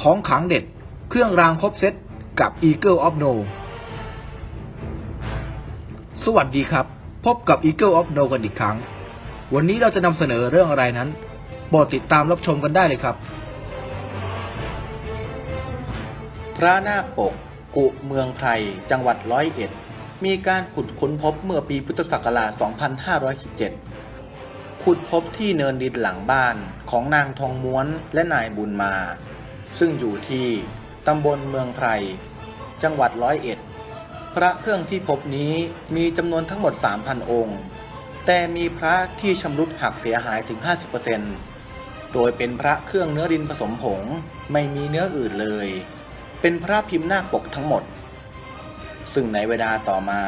ของขังเด็ด เครื่องรางครบเซตกับ Eagle of No สวัสดีครับ พบกับ Eagle of No กันอีกครั้ง วันนี้เราจะนำเสนอเรื่องอะไรนั้นโปรดติดตามรับชมกันได้เลยครับ พระนาคปก กุเมืองไพรจังหวัดร้อยเอ็ด มีการขุดค้นพบเมื่อปีพุทธศักราช 2517 ขุดพบที่เนินดินหลังบ้านของนางทองม้วนและนายบุญมา ซึ่งอยู่ที่ตำบลเมืองไพร จังหวัดร้อยเอ็ด พระเครื่องที่พบนี้มีจำนวนทั้งหมด 3,000 องค์ แต่มีพระที่ชำรุดหักเสียหายถึง 50%โดยเป็นพระเครื่องเนื้อดินผสมผงไม่มีเนื้ออื่นเลย เป็นพระพิมพ์นาคปกทั้งหมด ซึ่งในเวลาต่อมา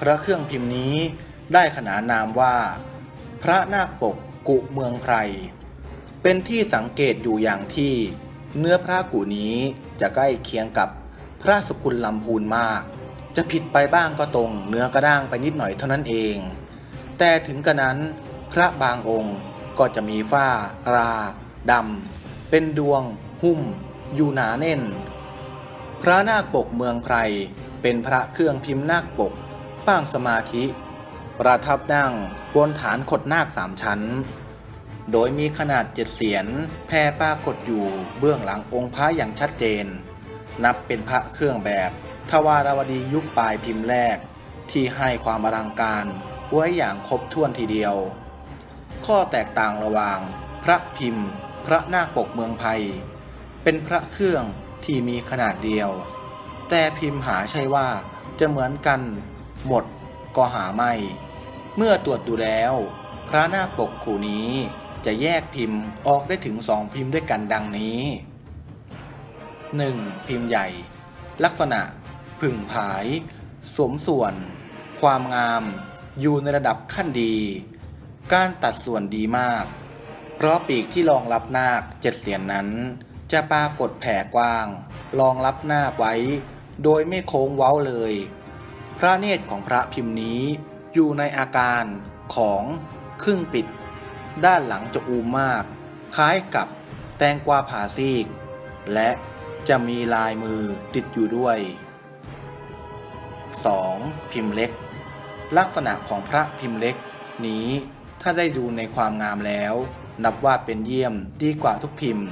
พระเครื่องพิมพ์นี้ได้ขนานนามว่า พระนาคปกกุเมืองไพร เป็นที่สังเกตอยู่อย่างที่ เนื้อพระกุนี้จะใกล้เคียงกับพระสกุลลำพูนมาก จะผิดไปบ้างก็ตรงเนื้อกระด้างไปนิดหน่อยเท่านั้นเอง แต่ถึงกระนั้นพระบางองค์ก็จะมีฝ้า ราดำเป็นดวง หุ้ม อยู่หนาแน่น พระนาคปกเมืองไพร เป็นพระเครื่องพิมพ์นาคปกป้างสมาธิ ประทับนั่งบนฐานขดนาคสามชั้น โดยมีขนาดเจ็ดเสียนแผ่ปรากฏอยู่เบื้องหลังองค์พระอย่างชัดเจน นับเป็นพระเครื่องแบบทวารวดียุคปลายพิมพ์แรก ที่ให้ความอลังการไว้อย่างครบถ้วนทีเดียว ข้อแตกต่างระหว่าง พระพิมพ์ พระนาคปกเมืองไทยเป็นพระเครื่องที่มีขนาดเดียว แต่พิมพ์หาใช่ว่าจะเหมือนกันหมดก็หาไม่ เมื่อตรวจดูแล้ว พระนาคปกคู่นี้ จะแยกพิมพ์ออกได้ถึงสองพิมพ์ด้วยกันดังนี้ 1. พิมพ์ใหญ่ ลักษณะ ผึ่งผาย สมส่วน ความงาม อยู่ในระดับขั้นดี การตัดส่วนดีมาก เพราะปีกที่รองรับนาคเจ็ดเสียนนั้น จะปรากฏแผ่กว้างรองรับนาคไว้ โดยไม่โค้งเว้าเลย พระเนตรของพระพิมพ์นี้อยู่ในอาการของครึ่งปิด ด้านหลังจะอูมมาก คล้ายกับแตงกวาผ่าซีก และจะมีลายมือติดอยู่ด้วย 2. พิมพ์เล็ก ลักษณะของพระพิมพ์เล็ก นี้ถ้าได้ดูในความงามแล้ว นับว่าเป็นเยี่ยมดีกว่าทุกพิมพ์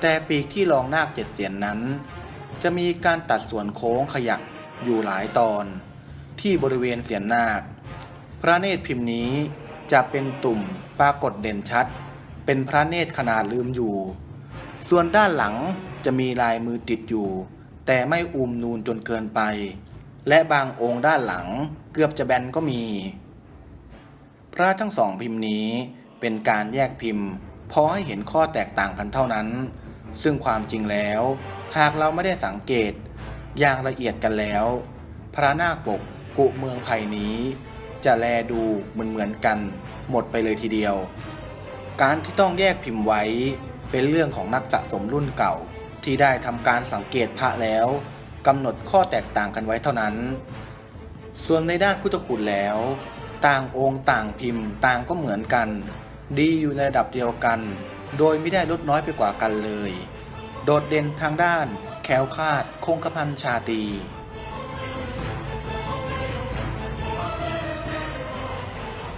แต่ปีกที่รองนาคเจ็ดเสียนนั้น จะมีการตัดส่วนโค้งขยักอยู่หลายตอน ที่บริเวณเสียนนาค พระเนตรพิมพ์นี้ จะเป็นตุ่มปรากฏเด่นชัด เป็นพระเนตรขนาดลืมอยู่ ส่วนด้านหลังจะมีลายมือติดอยู่ แต่ไม่อุ้มนูนจนเกินไป และบางองค์ด้านหลังเกือบจะแบนก็มี พระทั้งสองพิมพ์นี้เป็นการแยกพิมพ์พอให้เห็นข้อแตกต่างกันเท่านั้น ซึ่งความจริงแล้ว หากเราไม่ได้สังเกตอย่างละเอียดกันแล้ว พระนาคปกกุเมืองไผ่นี้ จะแลดูเหมือนเหมือนกัน หมดไปเลยทีเดียว การที่ต้องแยกพิมพ์ไว้เป็นเรื่องของนักสะสมรุ่นเก่า ที่ได้ทำการสังเกตพระแล้วกำหนดข้อแตกต่างกันไว้เท่านั้น ส่วนในด้านพุทธคุณแล้ว ต่างองค์ต่างพิมพ์ ต่างก็เหมือนกัน ดีอยู่ในระดับเดียวกัน โดยไม่ได้ลดน้อยไปกว่ากันเลย โดดเด่นทางด้านแคล้วคลาดคงกระพันชาตี